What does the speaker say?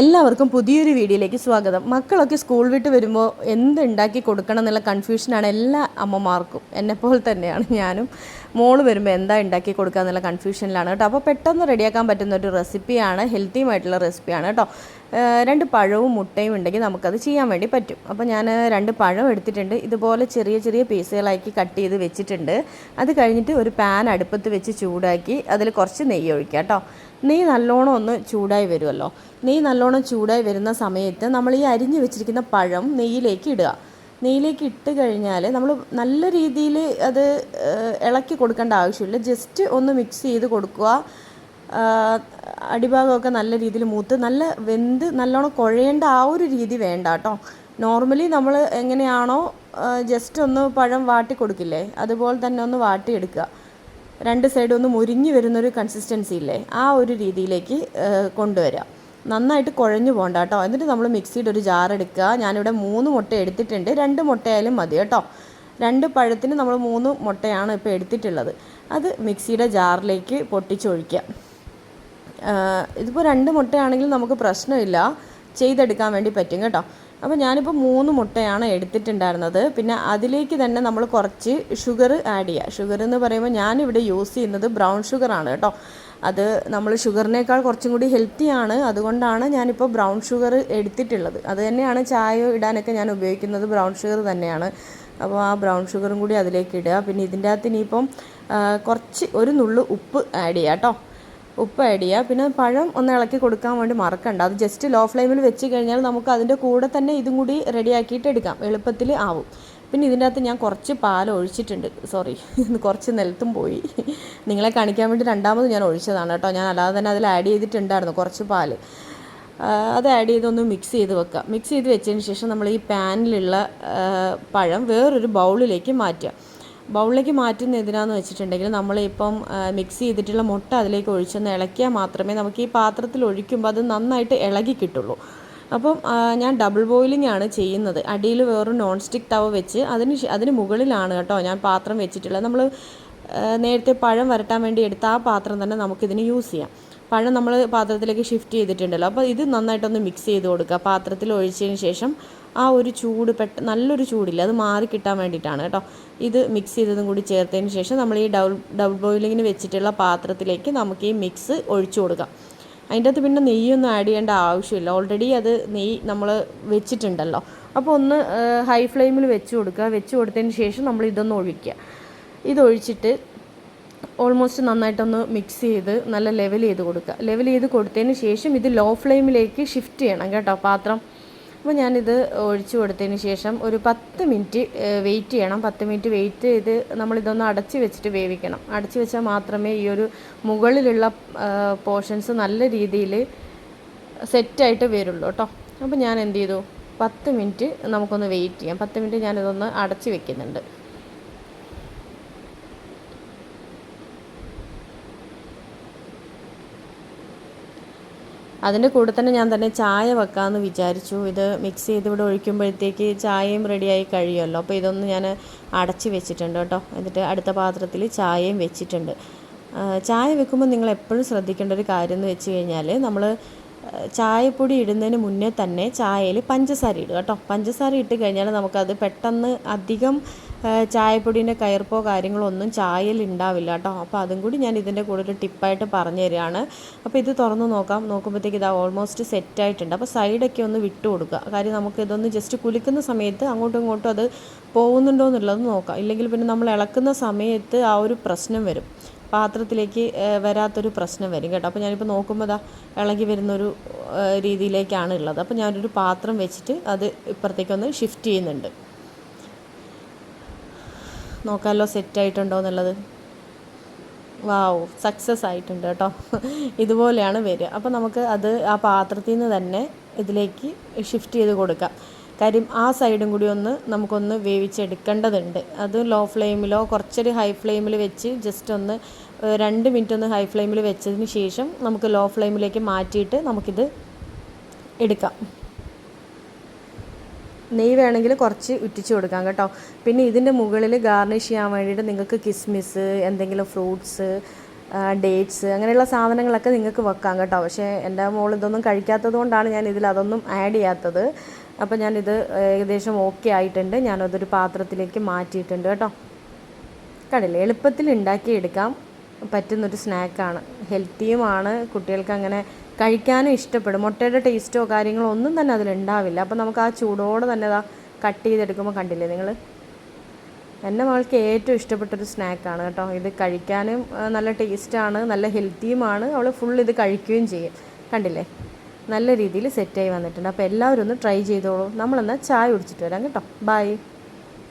എല്ലാവർക്കും പുതിയൊരു വീഡിയോയിലേക്ക് സ്വാഗതം. മക്കളൊക്കെ സ്കൂൾ വിട്ട് വരുമ്പോൾ എന്തുണ്ടാക്കി കൊടുക്കണം എന്നുള്ള കൺഫ്യൂഷനാണ് എല്ലാ അമ്മമാർക്കും. എന്നെപ്പോലെ തന്നെയാണ് ഞാനും. മോൾ വരുമ്പോൾ എന്താ ഉണ്ടാക്കി കൊടുക്കുക എന്നുള്ള കൺഫ്യൂഷനിലാണ് കേട്ടോ. അപ്പോൾ പെട്ടെന്ന് റെഡിയാക്കാൻ പറ്റുന്ന ഒരു റെസിപ്പിയാണ് ഹെൽത്തിയുമായിട്ടുള്ള റെസിപ്പിയാണ് കേട്ടോ. രണ്ട് പഴവും മുട്ടയും ഉണ്ടെങ്കിൽ നമുക്കത് ചെയ്യാൻ വേണ്ടി പറ്റും. അപ്പോൾ ഞാൻ രണ്ട് പഴം എടുത്തിട്ടുണ്ട്. ഇതുപോലെ ചെറിയ ചെറിയ പീസുകളാക്കി കട്ട് ചെയ്ത് വെച്ചിട്ടുണ്ട്. അത് കഴിഞ്ഞിട്ട് ഒരു പാൻ അടുപ്പത്ത് വെച്ച് ചൂടാക്കി അതിൽ കുറച്ച് നെയ്യ് ഒഴിക്കുക കേട്ടോ. നെയ്യ് നല്ലോണം ഒന്ന് ചൂടായി വരുമല്ലോ നെയ്യ് നല്ലോണം ചൂടായി വരുന്ന സമയത്ത് നമ്മൾ ഈ അരിഞ്ഞു വെച്ചിരിക്കുന്ന പഴം നെയ്യിലേക്ക് ഇടുക. നെയ്യിലേക്ക് ഇട്ട് കഴിഞ്ഞാൽ നമ്മൾ നല്ല രീതിയിൽ അത് ഇളക്കി കൊടുക്കേണ്ട ആവശ്യമില്ല. ജസ്റ്റ് ഒന്ന് മിക്സ് ചെയ്ത് കൊടുക്കുക. അടിഭാഗമൊക്കെ നല്ല രീതിയിൽ മൂത്ത് നല്ല വെന്ത് നല്ലോണം കുഴയേണ്ട ആ ഒരു രീതി വേണ്ട കേട്ടോ. നോർമലി നമ്മൾ എങ്ങനെയാണോ ജസ്റ്റ് ഒന്ന് പഴം വാട്ടി കൊടുക്കില്ലേ? അതുപോലെ തന്നെ ഒന്ന് വാട്ടിയെടുക്കുക. രണ്ട് സൈഡും ഒന്ന് മുരിഞ്ഞ് വരുന്നൊരു കൺസിസ്റ്റൻസി ഇല്ലേ? ആ ഒരു രീതിയിലേക്ക് കൊണ്ടുവരാം നന്നായിട്ട് കുഴഞ്ഞു പോകണ്ട കേട്ടോ. എന്നിട്ട് നമ്മൾ മിക്സിയുടെ ഒരു ജാർ എടുക്കുക. ഞാനിവിടെ മൂന്ന് മുട്ട എടുത്തിട്ടുണ്ട്. രണ്ട് മുട്ടയായാലും മതി കേട്ടോ. രണ്ട് പഴത്തിന് നമ്മൾ മൂന്ന് മുട്ടയാണ് ഇപ്പോൾ എടുത്തിട്ടുള്ളത്. അത് മിക്സിയുടെ ജാറിലേക്ക് പൊട്ടിച്ചൊഴിക്കുക. ഇതിപ്പോൾ രണ്ട് മുട്ടയാണെങ്കിൽ നമുക്ക് പ്രശ്നമില്ല. ചെയ്തെടുക്കാൻ വേണ്ടി പറ്റും കേട്ടോ. അപ്പോൾ ഞാനിപ്പോൾ മൂന്ന് മുട്ടയാണ് എടുത്തിട്ടുണ്ടായിരുന്നത്. പിന്നെ അതിലേക്ക് തന്നെ നമ്മൾ കുറച്ച് ഷുഗർ ആഡ് ചെയ്യുക ഷുഗർ എന്ന് പറയുമ്പോൾ ഞാനിവിടെ യൂസ് ചെയ്യുന്നത് ബ്രൗൺ ഷുഗർ ആണ് കേട്ടോ. അത് നമ്മൾ ഷുഗറിനേക്കാൾ കുറച്ചും കൂടി ഹെൽത്തിയാണ് അതുകൊണ്ടാണ് ഞാനിപ്പോൾ ബ്രൗൺ ഷുഗർ എടുത്തിട്ടുള്ളത്. അത് തന്നെയാണ് ചായ ഇടാനൊക്കെ ഞാൻ ഉപയോഗിക്കുന്നത്. ബ്രൗൺ ഷുഗർ തന്നെയാണ്. അപ്പോൾ ആ ബ്രൗൺ ഷുഗറും കൂടി അതിലേക്ക് ഇടുക. പിന്നെ ഇതിന്റെ അകത്ത് ഇനിയിപ്പം കുറച്ച് ഒരു നുള്ളു ഉപ്പ് ആഡ് ചെയ്യാം കേട്ടോ. ഉപ്പ് ആഡ് ചെയ്യുക പിന്നെ പഴം ഒന്ന് ഇളക്കി കൊടുക്കാൻ വേണ്ടി മറക്കണ്ട. അത് ജസ്റ്റ് ലോ ഫ്ലെയിമിൽ വെച്ച് കഴിഞ്ഞാൽ നമുക്ക് അതിന്റെ കൂടെ തന്നെ ഇതും കൂടി റെഡിയാക്കിയിട്ട് എടുക്കാം. എളുപ്പത്തിൽ ആവും. പിന്നെ ഇതിന്റെ അകത്ത് ഞാൻ കുറച്ച് പാൽ ഒഴിച്ചിട്ടുണ്ട്. സോറി കുറച്ച് നിലത്തും പോയി. നിങ്ങളെ കാണിക്കാൻ വേണ്ടി രണ്ടാമത് ഞാൻ ഒഴിച്ചതാണ് കേട്ടോ. ഞാൻ അല്ലാതെ തന്നെ അതിൽ ആഡ് ചെയ്തിട്ടുണ്ടായിരുന്നു കുറച്ച് പാൽ. അത് ആഡ് ചെയ്തൊന്ന് മിക്സ് ചെയ്ത് വെക്കാം. മിക്സ് ചെയ്ത് വെച്ചതിന് ശേഷം നമ്മൾ ഈ പാനിലുള്ള പഴം വേറൊരു ബൗളിലേക്ക് മാറ്റുക. ബൗളിലേക്ക് മാറ്റുന്ന എന്തിനാന്ന് വെച്ചിട്ടുണ്ടെങ്കിൽ നമ്മളിപ്പം മിക്സ് ചെയ്തിട്ടുള്ള മുട്ട അതിലേക്ക് ഒഴിച്ചൊന്ന് ഇളക്കിയാൽ മാത്രമേ നമുക്ക് ഈ പാത്രത്തിൽ ഒഴിക്കുമ്പോൾ അത് നന്നായിട്ട് ഇളകി കിട്ടുള്ളൂ. അപ്പം ഞാൻ ഡബിൾ ബോയിലിംഗ് ആണ് ചെയ്യുന്നത്. അടിയിൽ വേറൊരു നോൺ സ്റ്റിക്ക് തവ വെച്ച് അതിന് അതിന് മുകളിലാണ് കേട്ടോ ഞാൻ പാത്രം വെച്ചിട്ടുള്ളത്. നമ്മൾ നേരത്തെ പഴം വരട്ടാൻ വേണ്ടി എടുത്ത ആ പാത്രം തന്നെ നമുക്കിതിന് യൂസ് ചെയ്യാം. പഴം നമ്മൾ പാത്രത്തിലേക്ക് ഷിഫ്റ്റ് ചെയ്തിട്ടുണ്ടല്ലോ. അപ്പോൾ ഇത് നന്നായിട്ടൊന്ന് മിക്സ് ചെയ്ത് കൊടുക്കുക. പാത്രത്തിൽ ഒഴിച്ചതിന് ശേഷം ആ ഒരു ചൂട് പെട്ട നല്ലൊരു ചൂടില്ല. അത് മാറി കിട്ടാൻ വേണ്ടിയിട്ടാണ് കേട്ടോ. ഇത് മിക്സ് ചെയ്തതും കൂടി ചേർത്തതിന് ശേഷം നമ്മൾ ഈ ഡബിൾ ഡബിൾ ബോയിലിങ്ങിന് വെച്ചിട്ടുള്ള പാത്രത്തിലേക്ക് നമുക്ക് ഈ മിക്സ് ഒഴിച്ചു കൊടുക്കാം. അതിന്റെ അകത്ത് പിന്നെ നെയ്യൊന്നും ആഡ് ചെയ്യേണ്ട ആവശ്യമില്ല. ഓൾറെഡി അത് നെയ്യ് നമ്മൾ വെച്ചിട്ടുണ്ടല്ലോ. അപ്പോൾ ഒന്ന് ഹൈ ഫ്ലെയിമിൽ വെച്ച് കൊടുക്കുക. വെച്ച് കൊടുത്തതിന് ശേഷം നമ്മൾ ഇതൊന്ന് ഒഴിക്കുക. ഇതൊഴിച്ചിട്ട് ഓൾമോസ്റ്റ് നന്നായിട്ടൊന്ന് മിക്സ് ചെയ്ത് നല്ല ലെവൽ ചെയ്ത് കൊടുക്കുക. ലെവൽ ചെയ്ത് കൊടുത്തതിന് ശേഷം ഇത് ലോ ഫ്ലെയിമിലേക്ക് ഷിഫ്റ്റ് ചെയ്യണം കേട്ടോ പാത്രം. അപ്പോൾ ഞാനിത് ഒഴിച്ചു കൊടുത്തതിന് ശേഷം ഒരു പത്ത് മിനിറ്റ് വെയിറ്റ് ചെയ്യണം. പത്ത് മിനിറ്റ് വെയിറ്റ് ചെയ്ത് നമ്മളിതൊന്ന് അടച്ച് വെച്ചിട്ട് വേവിക്കണം. അടച്ച് വെച്ചാൽ മാത്രമേ ഈ ഒരു മുകളിലുള്ള പോർഷൻസ് നല്ല രീതിയിൽ സെറ്റായിട്ട് വരുള്ളൂ കേട്ടോ. അപ്പോൾ ഞാൻ എന്ത് ചെയ്തു? പത്ത് മിനിറ്റ് നമുക്കൊന്ന് വെയിറ്റ് ചെയ്യാം. പത്ത് മിനിറ്റ് ഞാനിതൊന്ന് അടച്ച് വെക്കുന്നുണ്ട്. അതിന്റെ കൂടെ തന്നെ ഞാൻ തന്നെ ചായ വെക്കാമെന്ന് വിചാരിച്ചു. ഇത് മിക്സ് ചെയ്ത് ഇവിടെ ഒഴിക്കുമ്പോഴത്തേക്ക് ചായയും റെഡിയായി കഴിയുമല്ലോ. അപ്പോൾ ഇതൊന്ന് ഞാൻ അടച്ച് വെച്ചിട്ടുണ്ട് കേട്ടോ. എന്നിട്ട് അടുത്ത പാത്രത്തിൽ ചായയും വെച്ചിട്ടുണ്ട്. ചായ വെക്കുമ്പോൾ നിങ്ങൾ എപ്പോഴും ശ്രദ്ധിക്കേണ്ട ഒരു കാര്യം എന്ന് വെച്ച് കഴിഞ്ഞാൽ നമ്മൾ ചായപ്പൊടി ഇടുന്നതിന് മുന്നേ തന്നെ ചായയിൽ പഞ്ചസാര ഇടുക കേട്ടോ. പഞ്ചസാര ഇട്ട് കഴിഞ്ഞാൽ നമുക്കത് പെട്ടെന്ന് അധികം ചായപ്പൊടീന്റെ കയർപ്പോ കാര്യങ്ങളോ ഒന്നും ചായയിൽ ഉണ്ടാവില്ല കേട്ടോ. അപ്പോൾ അതും കൂടി ഞാൻ ഇതിന്റെ കൂടെ ഒരു ടിപ്പായിട്ട് പറഞ്ഞു തരികയാണ് അപ്പോൾ ഇത് തുറന്ന് നോക്കാം. നോക്കുമ്പോഴത്തേക്ക് ഇത് ഓൾമോസ്റ്റ് സെറ്റായിട്ടുണ്ട് അപ്പോൾ സൈഡൊക്കെ ഒന്ന് വിട്ടു കൊടുക്കുക. കാര്യം നമുക്ക് ഇതൊന്ന് ജസ്റ്റ് കുലുക്കുന്ന സമയത്ത് അങ്ങോട്ടും ഇങ്ങോട്ടും അത് പോകുന്നുണ്ടോ എന്നുള്ളത് നോക്കാം. ഇല്ലെങ്കിൽ പിന്നെ നമ്മൾ ഇളക്കുന്ന സമയത്ത് ആ ഒരു പ്രശ്നം വരും. പാത്രത്തിലേക്ക് വരാത്തൊരു പ്രശ്നം വരും കേട്ടോ. അപ്പോൾ ഞാനിപ്പോൾ നോക്കുമ്പോൾ ദാ ഇളകി വരുന്നൊരു രീതിയിലേക്കാണ് ഉള്ളത്. അപ്പോൾ ഞാനൊരു പാത്രം വെച്ചിട്ട് അത് ഇപ്പുറത്തേക്കൊന്ന് ഷിഫ്റ്റ് ചെയ്യുന്നുണ്ട്. നോക്കാമല്ലോ സെറ്റായിട്ടുണ്ടോ എന്നുള്ളത്. വാവ് സക്സസ് ആയിട്ടുണ്ട് കേട്ടോ. ഇതുപോലെയാണ് വരിക. അപ്പോൾ നമുക്ക് അത് ആ പാത്രത്തിൽ നിന്ന് തന്നെ ഇതിലേക്ക് ഷിഫ്റ്റ് ചെയ്ത് കൊടുക്കാം. കാര്യം ആ സൈഡും കൂടി ഒന്ന് നമുക്കൊന്ന് വേവിച്ചെടുക്കേണ്ടതുണ്ട്. അത് ലോ ഫ്ലെയിമിലോ കുറച്ചൊരു ഹൈ ഫ്ലെയിമിൽ വെച്ച് ജസ്റ്റ് ഒന്ന് രണ്ട് മിനിറ്റ് ഒന്ന് ഹൈ ഫ്ലെയിമിൽ വെച്ചതിന് ശേഷം നമുക്ക് ലോ ഫ്ലെയിമിലേക്ക് മാറ്റിയിട്ട് നമുക്കിത് എടുക്കാം. നെയ്യ് വേണമെങ്കിൽ കുറച്ച് ഉറ്റിച്ച് കൊടുക്കാം കേട്ടോ. പിന്നെ ഇതിന്റെ മുകളിൽ ഗാർണിഷ് ചെയ്യാൻ വേണ്ടിയിട്ട് നിങ്ങൾക്ക് കിസ്മിസ് എന്തെങ്കിലും ഫ്രൂട്ട്സ് ഡേറ്റ്സ് അങ്ങനെയുള്ള സാധനങ്ങളൊക്കെ നിങ്ങൾക്ക് വെക്കാം കേട്ടോ. പക്ഷേ എന്റെ മോൾ ഇതൊന്നും കഴിക്കാത്തത് കൊണ്ടാണ് ഞാൻ ഇതിൽ അതൊന്നും ആഡ് ചെയ്യാത്തത്. അപ്പോൾ ഞാനിത് ഏകദേശം ഓക്കെ ആയിട്ടുണ്ട്. ഞാനതൊരു പാത്രത്തിലേക്ക് മാറ്റിയിട്ടുണ്ട് കേട്ടോ. കടല എളുപ്പത്തിൽ ഉണ്ടാക്കിയെടുക്കാം. പറ്റുന്നൊരു സ്നാക്കാണ്. ഹെൽത്തിയുമാണ്. കുട്ടികൾക്ക് അങ്ങനെ കഴിക്കാനും ഇഷ്ടപ്പെടും. മുട്ടയുടെ ടേസ്റ്റോ കാര്യങ്ങളോ ഒന്നും തന്നെ അതിലുണ്ടാവില്ല അപ്പോൾ നമുക്ക് ആ ചൂടോടെ തന്നെ അതാ കട്ട് ചെയ്തെടുക്കുമ്പോൾ കണ്ടില്ലേ നിങ്ങൾ എന്റെ മകൾക്ക് ഏറ്റവും ഇഷ്ടപ്പെട്ടൊരു സ്നാക്കാണ് കേട്ടോ. ഇത് കഴിക്കാനും നല്ല ടേസ്റ്റാണ് നല്ല ഹെൽത്തിയുമാണ് അവൾ ഫുൾ ഇത് കഴിക്കുകയും ചെയ്യും. കണ്ടില്ലേ? നല്ല രീതിയിൽ സെറ്റായി വന്നിട്ടുണ്ട്. അപ്പോൾ എല്ലാവരും ഒന്ന് ട്രൈ ചെയ്തോളൂ. നമ്മളെന്നാൽ ചായ കുടിച്ചിട്ട് വരാം കേട്ടോ. ബൈ